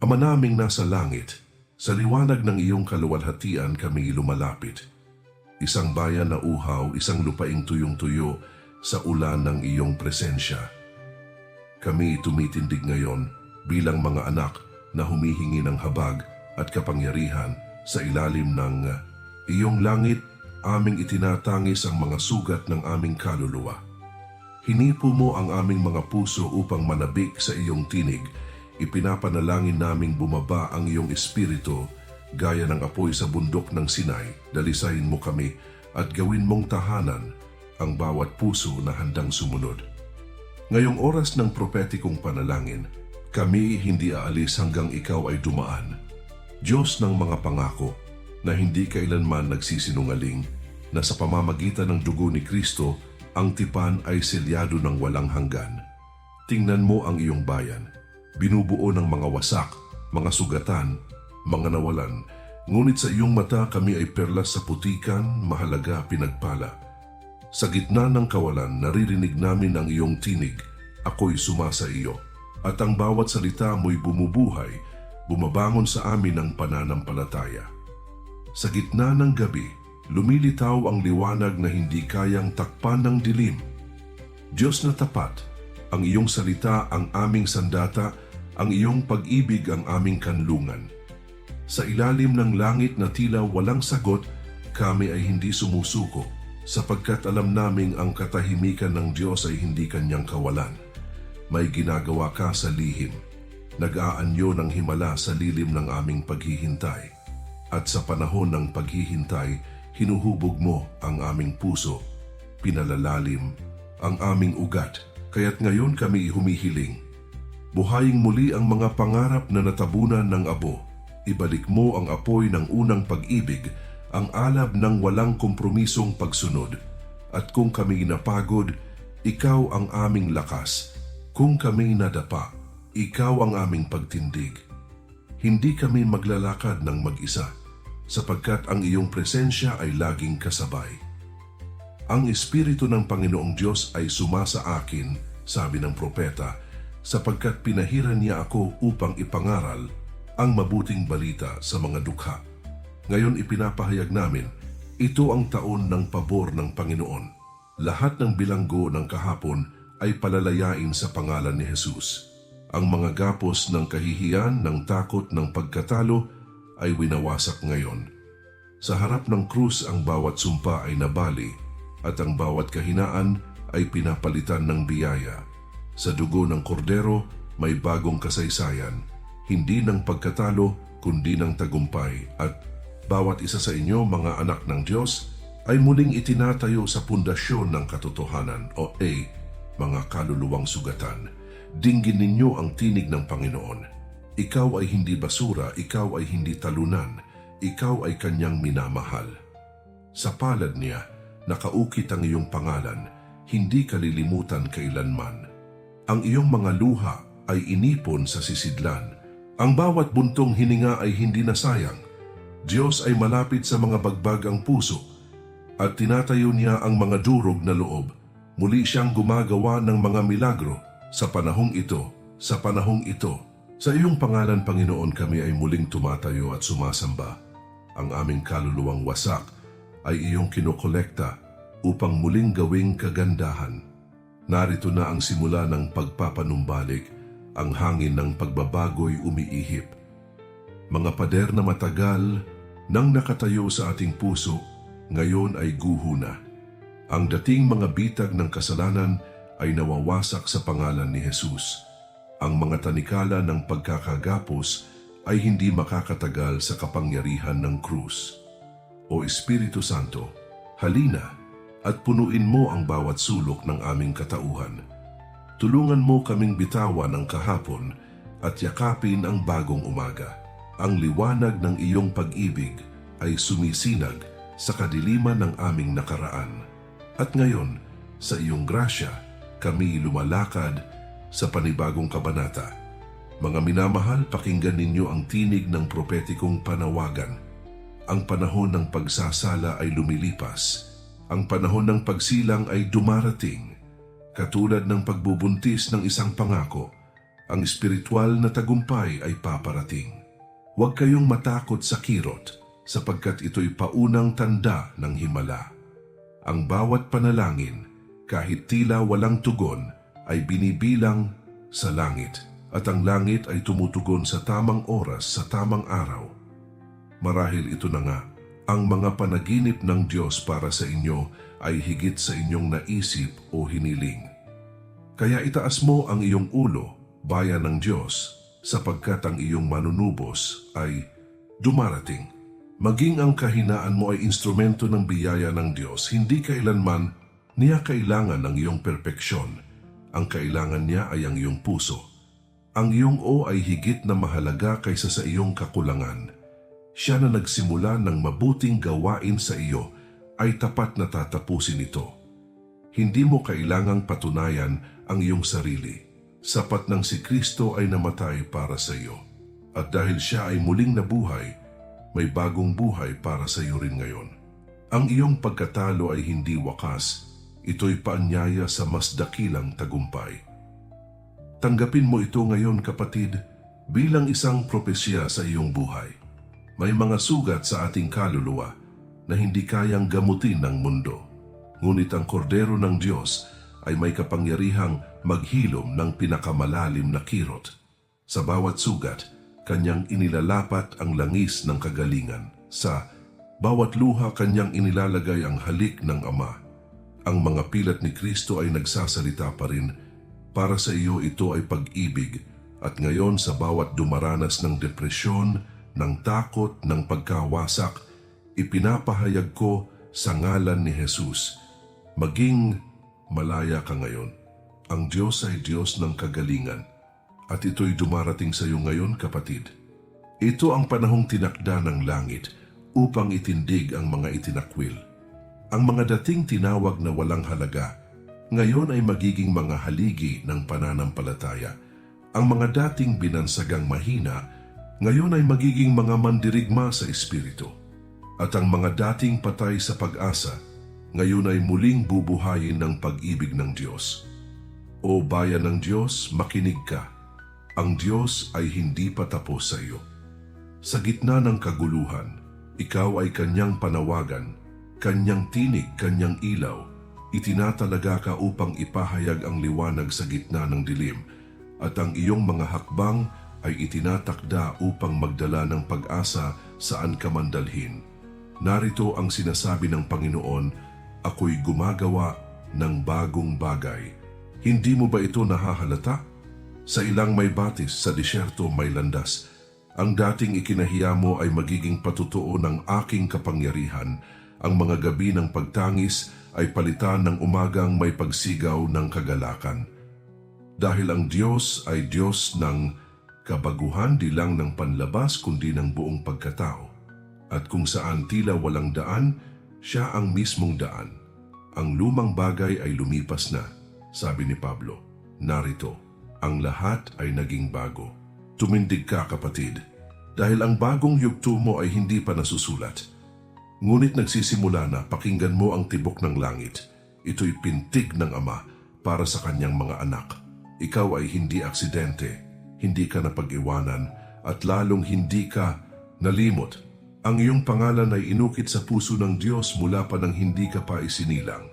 Ama naming nasa langit, sa liwanag ng iyong kaluwalhatian kami lumalapit. Isang bayan na uhaw, isang lupaing tuyong-tuyo sa ulan ng iyong presensya. Kami tumitindig ngayon bilang mga anak na humihingi ng habag at kapangyarihan sa ilalim ng iyong langit, aming itinatangis ang mga sugat ng aming kaluluwa. Hinipo mo ang aming mga puso upang manabik sa iyong tinig. Ipinapanalangin naming bumaba ang iyong espiritu gaya ng apoy sa bundok ng Sinai. Dalisayin mo kami at gawin mong tahanan ang bawat puso na handang sumunod. Ngayong oras ng propetikong panalangin, kami hindi aalis hanggang ikaw ay dumaan. Diyos ng mga pangako na hindi kailanman nagsisinungaling na sa pamamagitan ng dugo ni Kristo ang tipan ay selyado ng walang hanggan. Tingnan mo ang iyong bayan. Binubuo ng mga wasak, mga sugatan, mga nawalan. Ngunit sa iyong mata kami ay perlas sa putikan, mahalaga, pinagpala. Sa gitna ng kawalan, naririnig namin ang iyong tinig. Ako'y sumasa iyo. At ang bawat salita mo'y bumubuhay, bumabangon sa amin ang pananampalataya. Sa gitna ng gabi, lumilitaw ang liwanag na hindi kayang takpan ng dilim. Diyos na tapat, ang iyong salita ang aming sandata, ang iyong pag-ibig ang aming kanlungan. Sa ilalim ng langit na tila walang sagot, kami ay hindi sumusuko, sapagkat alam naming ang katahimikan ng Diyos ay hindi kanyang kawalan. May ginagawa ka sa lihim, nag-aanyo ng himala sa lilim ng aming paghihintay. At sa panahon ng paghihintay, hinuhubog mo ang aming puso, pinalalalim ang aming ugat, kaya't ngayon kami humihiling. Buhaying muli ang mga pangarap na natabunan ng abo. Ibalik mo ang apoy ng unang pag-ibig, ang alab ng walang kompromisong pagsunod. At kung kami napagod, ikaw ang aming lakas. Kung kami nadapa, ikaw ang aming pagtindig. Hindi kami maglalakad ng mag-isa, sapagkat ang iyong presensya ay laging kasabay. Ang Espiritu ng Panginoong Diyos ay sumasa akin, sabi ng propeta, sapagkat pinahiran niya ako upang ipangaral ang mabuting balita sa mga dukha. Ngayon ipinapahayag namin, ito ang taon ng pabor ng Panginoon. Lahat ng bilanggo ng kahapon ay palalayain sa pangalan ni Jesus. Ang mga gapos ng kahihiyan, ng takot, ng pagkatalo ay winawasak ngayon. Sa harap ng krus ang bawat sumpa ay nabali at ang bawat kahinaan ay pinapalitan ng biyaya. Sa dugo ng kordero may bagong kasaysayan, hindi ng pagkatalo kundi ng tagumpay at bawat isa sa inyo mga anak ng Diyos ay muling itinatayo sa pundasyon ng katotohanan o A, mga kaluluwang sugatan. Dinggin ninyo ang tinig ng Panginoon. Ikaw ay hindi basura, ikaw ay hindi talunan, ikaw ay kanyang minamahal. Sa palad niya, nakaukit ang iyong pangalan, hindi kalilimutan kailanman. Ang iyong mga luha ay inipon sa sisidlan. Ang bawat buntong hininga ay hindi nasayang. Diyos ay malapit sa mga bagbag ang puso at tinatayo niya ang mga durog na loob. Muli siyang gumagawa ng mga milagro sa panahong ito, sa panahong ito. Sa iyong pangalan, Panginoon, kami ay muling tumatayo at sumasamba. Ang aming kaluluwang wasak ay iyong kinokolekta upang muling gawing kagandahan. Narito na ang simula ng pagpapanumbalik, ang hangin ng pagbabago'y umiihip. Mga pader na matagal nang nakatayo sa ating puso, ngayon ay guho na. Ang dating mga bitag ng kasalanan ay nawawasak sa pangalan ni Jesus. Ang mga tanikala ng pagkakagapos ay hindi makakatagal sa kapangyarihan ng krus. O Espiritu Santo, halina at punuin mo ang bawat sulok ng aming katauhan. Tulungan mo kaming bitawan ang kahapon at yakapin ang bagong umaga. Ang liwanag ng iyong pag-ibig ay sumisinag sa kadiliman ng aming nakaraan. At ngayon, sa iyong grasya, kami lumalakad sa panibagong kabanata. Mga minamahal, pakinggan ninyo ang tinig ng propetikong panawagan. Ang panahon ng pagsasala ay lumilipas. Ang panahon ng pagsilang ay dumarating. Katulad ng pagbubuntis ng isang pangako, ang espiritual na tagumpay ay paparating. Huwag kayong matakot sa kirot sapagkat ito'y paunang tanda ng himala. Ang bawat panalangin, kahit tila walang tugon, ay binibilang sa langit at ang langit ay tumutugon sa tamang oras sa tamang araw. Marahil ito na nga, ang mga panaginip ng Diyos para sa inyo ay higit sa inyong naisip o hiniling. Kaya itaas mo ang iyong ulo, bayan ng Diyos, sapagkat ang iyong manunubos ay dumarating. Maging ang kahinaan mo ay instrumento ng biyaya ng Diyos, hindi kailanman niya kailangan ng iyong perpeksyon. Ang kailangan niya ay ang iyong puso. Ang iyong o ay higit na mahalaga kaysa sa iyong kakulangan. Siya na nagsimula ng mabuting gawain sa iyo ay tapat na tatapusin ito. Hindi mo kailangang patunayan ang iyong sarili. Sapat ng si Kristo ay namatay para sa iyo. At dahil siya ay muling nabuhay, may bagong buhay para sa iyo rin ngayon. Ang iyong pagkatalo ay hindi wakas. Ito'y paanyaya sa mas dakilang tagumpay. Tanggapin mo ito ngayon kapatid bilang isang propesya sa iyong buhay. May mga sugat sa ating kaluluwa na hindi kayang gamutin ng mundo. Ngunit ang kordero ng Diyos ay may kapangyarihang maghilom ng pinakamalalim na kirot. Sa bawat sugat, kanyang inilalapat ang langis ng kagalingan. Sa bawat luha kanyang inilalagay ang halik ng Ama. Ang mga pilat ni Kristo ay nagsasalita pa rin. Para sa iyo ito ay pag-ibig at ngayon sa bawat dumaranas ng depresyon, ng takot, ng pagkawasak, ipinapahayag ko sa ngalan ni Jesus. Maging malaya ka ngayon. Ang Diyos ay Diyos ng kagalingan at ito'y dumarating sa iyo ngayon kapatid. Ito ang panahong tinakda ng langit upang itindig ang mga itinakwil. Ang mga dating tinawag na walang halaga, ngayon ay magiging mga haligi ng pananampalataya. Ang mga dating binansagang mahina, ngayon ay magiging mga mandirigma sa Espiritu. At ang mga dating patay sa pag-asa, ngayon ay muling bubuhayin ng pag-ibig ng Diyos. O bayan ng Diyos, makinig ka. Ang Diyos ay hindi pa tapos sa iyo. Sa gitna ng kaguluhan, ikaw ay kanyang panawagan, kanyang tinig, kanyang ilaw. Itinatalaga ka upang ipahayag ang liwanag sa gitna ng dilim at ang iyong mga hakbang ay itinatakda upang magdala ng pag-asa saan ka man dalhin. Narito ang sinasabi ng Panginoon, ako'y gumagawa ng bagong bagay. Hindi mo ba ito nahahalata? Sa ilang may batis, sa disyerto may landas. Ang dating ikinahiya mo ay magiging patutuo ng aking kapangyarihan. Ang mga gabi ng pagtangis ay palitan ng umagang may pagsigaw ng kagalakan. Dahil ang Diyos ay Diyos ng kabaguhan di lang ng panlabas kundi ng buong pagkatao. At kung saan tila walang daan, siya ang mismong daan. Ang lumang bagay ay lumipas na, sabi ni Pablo. Narito, ang lahat ay naging bago. Tumindig ka kapatid, dahil ang bagong yugto mo ay hindi pa nasusulat. Ngunit nagsisimula na pakinggan mo ang tibok ng langit. Ito'y pintig ng Ama para sa kanyang mga anak. Ikaw ay hindi aksidente, hindi ka napag-iwanan, at lalong hindi ka nalimot. Ang iyong pangalan ay inukit sa puso ng Diyos mula pa nang hindi ka pa isinilang.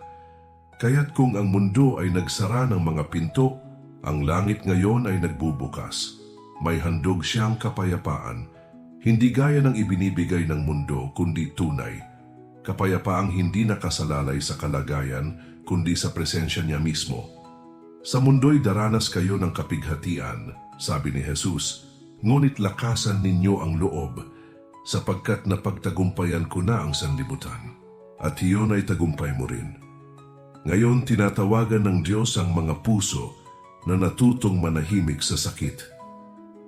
Kaya't kung ang mundo ay nagsara ng mga pinto, ang langit ngayon ay nagbubukas. May handog siyang kapayapaan, hindi gaya ng ibinibigay ng mundo kundi tunay. Kapayapaang hindi nakasalalay sa kalagayan kundi sa presensya niya mismo. Sa mundo'y daranas kayo ng kapighatian, sabi ni Jesus, ngunit lakasan ninyo ang loob, sapagkat napagtagumpayan ko na ang sanlibutan, at iyon ay tagumpay mo rin. Ngayon tinatawagan ng Diyos ang mga puso na natutong manahimik sa sakit.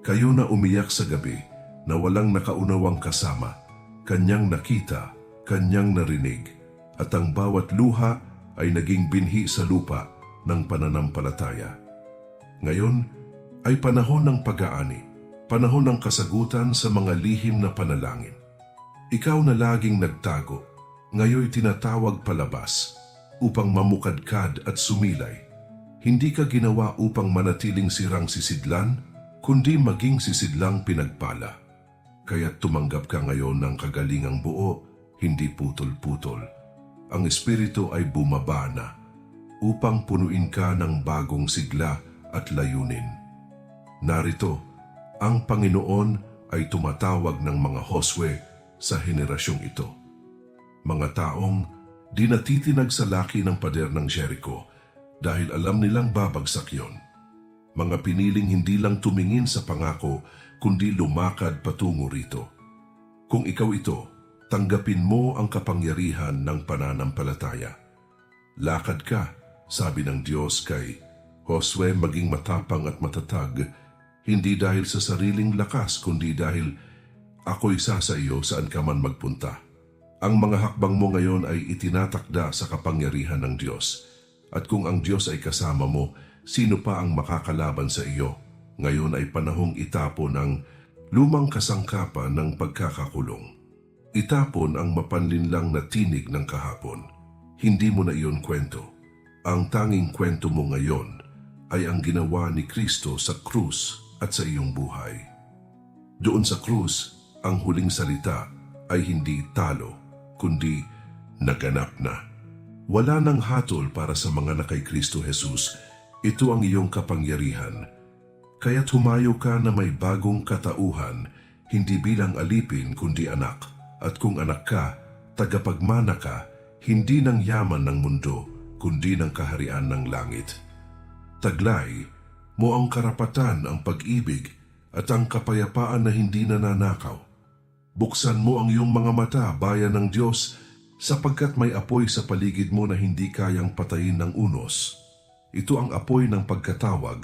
Kayo na umiyak sa gabi na walang nakaunawang kasama, kanyang nakita, kanyang narinig, at ang bawat luha ay naging binhi sa lupa ng pananampalataya. Ngayon ay panahon ng pag-aani, panahon ng kasagutan sa mga lihim na panalangin. Ikaw na laging nagtago, ngayon tinatawag palabas upang mamukadkad at sumilay. Hindi ka ginawa upang manatiling sirang sisidlan, kundi maging sisidlang pinagpala. Kaya tumanggap ka ngayon ng kagalingang buo, hindi putol-putol. Ang Espiritu ay bumaba na upang punuin ka ng bagong sigla at layunin. Narito, ang Panginoon ay tumatawag ng mga Hoswe sa henerasyong ito. Mga taong di natitinag sa laki ng pader ng Jericho dahil alam nilang babagsak yon. Mga piniling hindi lang tumingin sa pangako kundi lumakad patungo rito. Kung ikaw ito, tanggapin mo ang kapangyarihan ng pananampalataya. Lakad ka, sabi ng Diyos kay Josue maging matapang at matatag, hindi dahil sa sariling lakas kundi dahil ako'y isa sa iyo saan ka man magpunta. Ang mga hakbang mo ngayon ay itinatakda sa kapangyarihan ng Diyos. At kung ang Diyos ay kasama mo, sino pa ang makakalaban sa iyo? Ngayon ay panahong itapon ang lumang kasangkapan ng pagkakakulong. Itapon ang mapanlinlang na tinig ng kahapon. Hindi mo na iyon kwento. Ang tanging kwento mo ngayon ay ang ginawa ni Kristo sa krus at sa iyong buhay. Doon sa krus, ang huling salita ay hindi talo, kundi naganap na. Wala nang hatol para sa mga na kay Kristo Jesus. Ito ang iyong kapangyarihan. Kaya't humayo ka na may bagong katauhan, hindi bilang alipin kundi anak. At kung anak ka, tagapagmana ka, hindi ng yaman ng mundo, kundi ng kaharian ng langit. Taglay mo ang karapatan, ang pag-ibig, at ang kapayapaan na hindi nananakaw. Buksan mo ang iyong mga mata, bayan ng Diyos, sapagkat may apoy sa paligid mo na hindi kayang patayin ng unos. Ito ang apoy ng pagkatawag,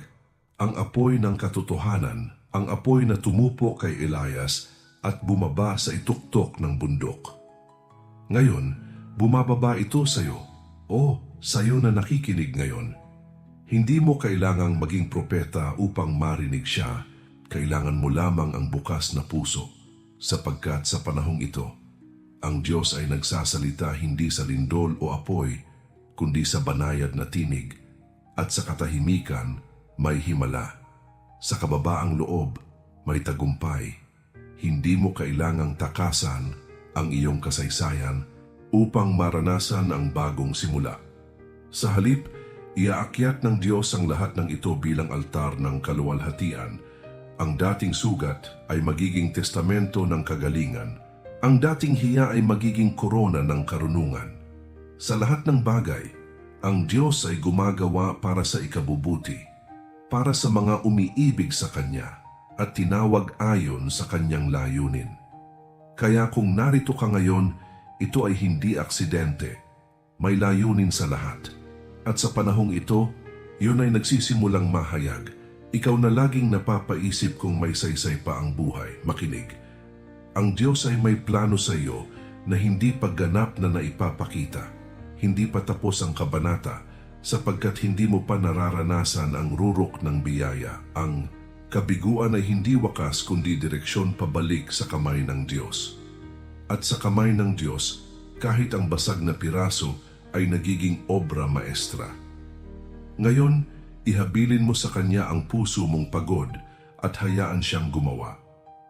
ang apoy ng katotohanan, ang apoy na tumupo kay Elias at bumaba sa ituktok ng bundok. Ngayon, bumababa ito sa iyo. O, sa iyo na nakikinig ngayon. Hindi mo kailangang maging propeta upang marinig siya. Kailangan mo lamang ang bukas na puso, sapagkat sa panahong ito, ang Diyos ay nagsasalita hindi sa lindol o apoy, kundi sa banayad na tinig, at sa katahimikan may himala. Sa kababaang loob may tagumpay. Hindi mo kailangang takasan ang iyong kasaysayan upang maranasan ang bagong simula. Sa halip, Iaakyat ng Diyos ang lahat ng ito bilang altar ng kaluwalhatian. Ang dating sugat ay magiging testamento ng kagalingan. Ang dating hiya ay magiging korona ng karunungan. Sa lahat ng bagay, ang Diyos ay gumagawa para sa ikabubuti, para sa mga umiibig sa Kanya at tinawag ayon sa Kanyang layunin. Kaya kung narito ka ngayon, ito ay hindi aksidente. May layunin sa lahat. At sa panahong ito, yun ay nagsisimulang mahayag. Ikaw na laging napapaisip kung may saysay pa ang buhay. Makinig. Ang Diyos ay may plano sa iyo na hindi pagganap na naipapakita. Hindi pa tapos ang kabanata sapagkat hindi mo pa nararanasan ang rurok ng biyaya. Ang kabiguan ay hindi wakas kundi direksyon pabalik sa kamay ng Diyos. At sa kamay ng Diyos, kahit ang basag na piraso ay nagiging obra maestra. Ngayon, ihabilin mo sa Kanya ang puso mong pagod at hayaan siyang gumawa.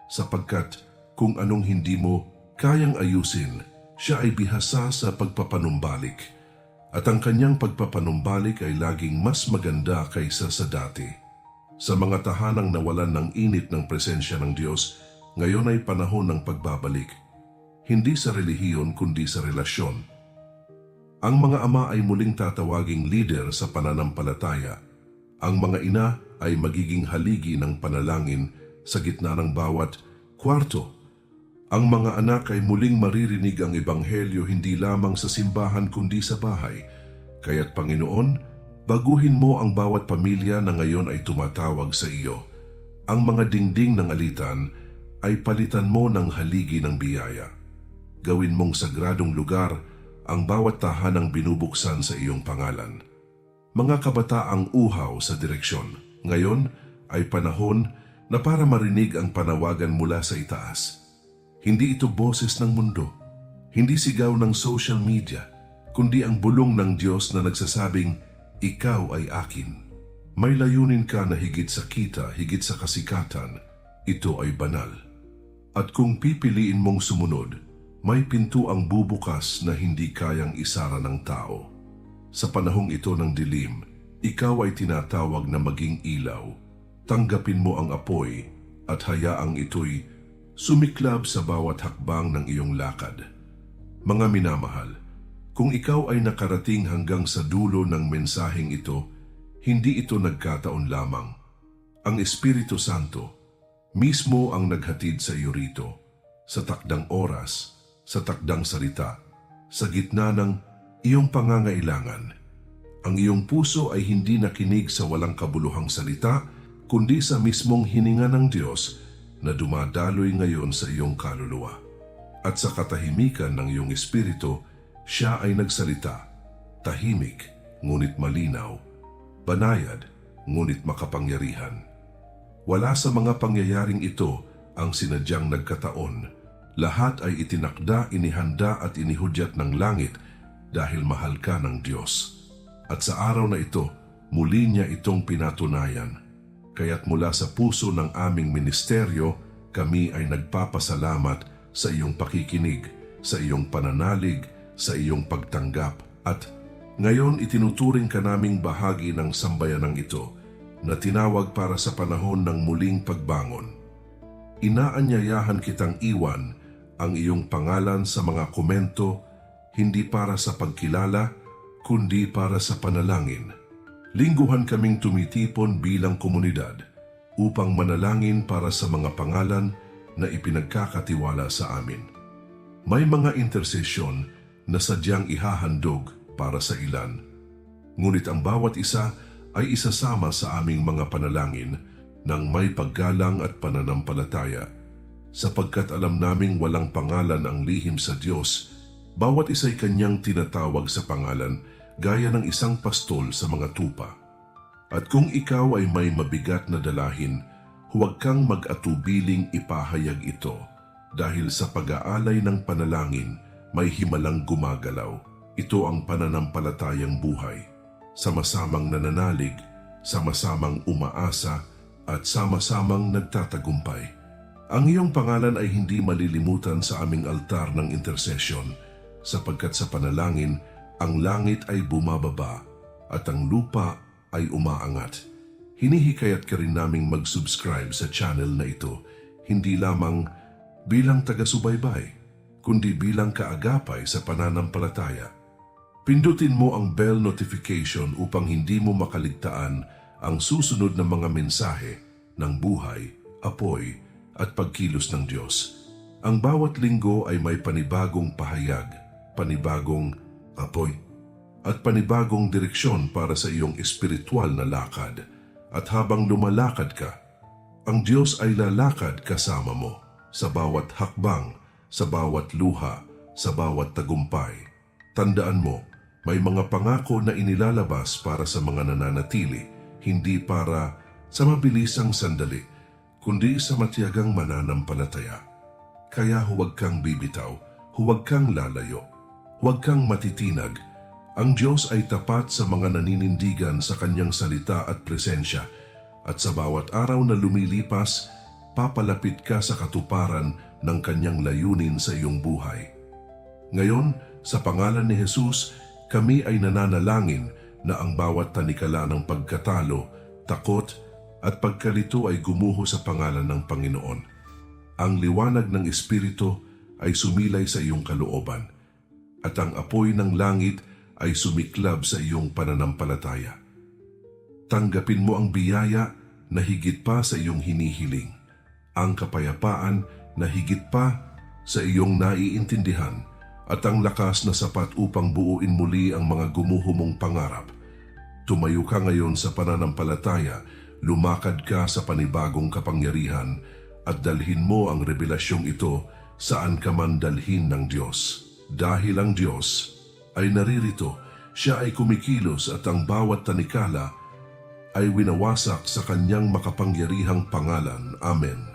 Sapagkat kung anong hindi mo kayang ayusin, siya ay bihasa sa pagpapanumbalik. At ang kanyang pagpapanumbalik ay laging mas maganda kaysa sa dati. Sa mga tahanang nawalan ng init ng presensya ng Diyos, ngayon ay panahon ng pagbabalik. Hindi sa relihiyon kundi sa relasyon ang mga ama ay muling tatawaging leader sa pananampalataya. Ang mga ina ay magiging haligi ng panalangin sa gitna ng bawat kwarto. Ang mga anak ay muling maririnig ang ebanghelyo hindi lamang sa simbahan kundi sa bahay. Kaya't Panginoon, baguhin mo ang bawat pamilya na ngayon ay tumatawag sa iyo. Ang mga dingding ng alitan ay palitan mo ng haligi ng biyaya. Gawin mong sagradong lugar ang bawat tahanang binubuksan sa iyong pangalan. Mga kabataang uhaw sa direksyon, ngayon ay panahon na para marinig ang panawagan mula sa itaas. Hindi ito boses ng mundo, hindi sigaw ng social media, kundi ang bulong ng Diyos na nagsasabing, ikaw ay akin. May layunin ka na higit sa kita, higit sa kasikatan, ito ay banal. At kung pipiliin mong sumunod, may pinto ang bubukas na hindi kayang isara ng tao. Sa panahong ito ng dilim, ikaw ay tinatawag na maging ilaw. Tanggapin mo ang apoy at hayaang ito'y sumiklab sa bawat hakbang ng iyong lakad. Mga minamahal, kung ikaw ay nakarating hanggang sa dulo ng mensaheng ito, hindi ito nagkataon lamang. Ang Espiritu Santo mismo ang naghatid sa iyo rito, sa takdang oras, sa takdang salita, sa gitna ng iyong pangangailangan. Ang iyong puso ay hindi nakinig sa walang kabuluhang salita, kundi sa mismong hininga ng Diyos na dumadaloy ngayon sa iyong kaluluwa. At sa katahimikan ng iyong espiritu, siya ay nagsalita, tahimik, ngunit malinaw, banayad, ngunit makapangyarihan. Wala sa mga pangyayaring ito ang sinadyang nagkataon. Lahat ay itinakda, inihanda at inihudyat ng langit dahil mahal ka ng Diyos. At sa araw na ito, muli niya itong pinatunayan. Kaya't mula sa puso ng aming ministeryo, kami ay nagpapasalamat sa iyong pakikinig, sa iyong pananalig, sa iyong pagtanggap at ngayon itinuturing ka naming bahagi ng sambayanang ito na tinawag para sa panahon ng muling pagbangon. Inaanyayahan kitang iwan ang iyong pangalan sa mga komento hindi para sa pagkilala kundi para sa panalangin. Lingguhan kaming tumitipon bilang komunidad upang manalangin para sa mga pangalan na ipinagkakatiwala sa amin. May mga intersesyon na sadyang ihahandog para sa ilan. Ngunit ang bawat isa ay isasama sa aming mga panalangin ng may paggalang at pananampalataya. Sapagkat alam naming walang pangalan ang lihim sa Diyos, bawat isa'y kanyang tinatawag sa pangalan gaya ng isang pastol sa mga tupa. At kung ikaw ay may mabigat na dalahin, huwag kang mag-atubiling ipahayag ito dahil sa pag-aalay ng panalangin may himalang gumagalaw. Ito ang pananampalatayang buhay. Sama-samang nananalig, sama-samang umaasa, at sama-samang nagtatagumpay. Ang iyong pangalan ay hindi malilimutan sa aming altar ng intercession sapagkat sa panalangin, ang langit ay bumababa at ang lupa ay umaangat. Hinihikayat ka rin naming mag-subscribe sa channel na ito, hindi lamang bilang taga-subaybay, kundi bilang kaagapay sa pananampalataya. Pindutin mo ang bell notification upang hindi mo makaligtaan ang susunod na mga mensahe ng buhay, apoy at pagkilos ng Diyos. Ang bawat linggo ay may panibagong pahayag, panibagong apoy, at panibagong direksyon para sa iyong espiritual na lakad. At habang lumalakad ka, ang Diyos ay lalakad kasama mo sa bawat hakbang, sa bawat luha, sa bawat tagumpay. Tandaan mo, may mga pangako na inilalabas para sa mga nananatili, hindi para sa mabilisang sandali, kundi sa matiyagang mananampalataya. Kaya huwag kang bibitaw, huwag kang lalayo, huwag kang matitinag. Ang Diyos ay tapat sa mga naninindigan sa kanyang salita at presensya, at sa bawat araw na lumilipas, papalapit ka sa katuparan ng kanyang layunin sa iyong buhay. Ngayon, sa pangalan ni Jesus, kami ay nananalangin na ang bawat tanikala ng pagkatalo, takot at pagkalito ay gumuho sa pangalan ng Panginoon. Ang liwanag ng Espiritu ay sumilay sa iyong kalooban at ang apoy ng langit ay sumiklab sa iyong pananampalataya. Tanggapin mo ang biyaya na higit pa sa iyong hinihiling, ang kapayapaan na higit pa sa iyong naiintindihan at ang lakas na sapat upang buuin muli ang mga gumuho mong pangarap. Tumayo ka ngayon sa pananampalataya, lumakad ka sa panibagong kapangyarihan at dalhin mo ang revelasyong ito saan ka man dalhin ng Diyos. Dahil ang Diyos ay naririto, siya ay kumikilos at ang bawat tanikala ay winawasak sa kanyang makapangyarihang pangalan. Amen.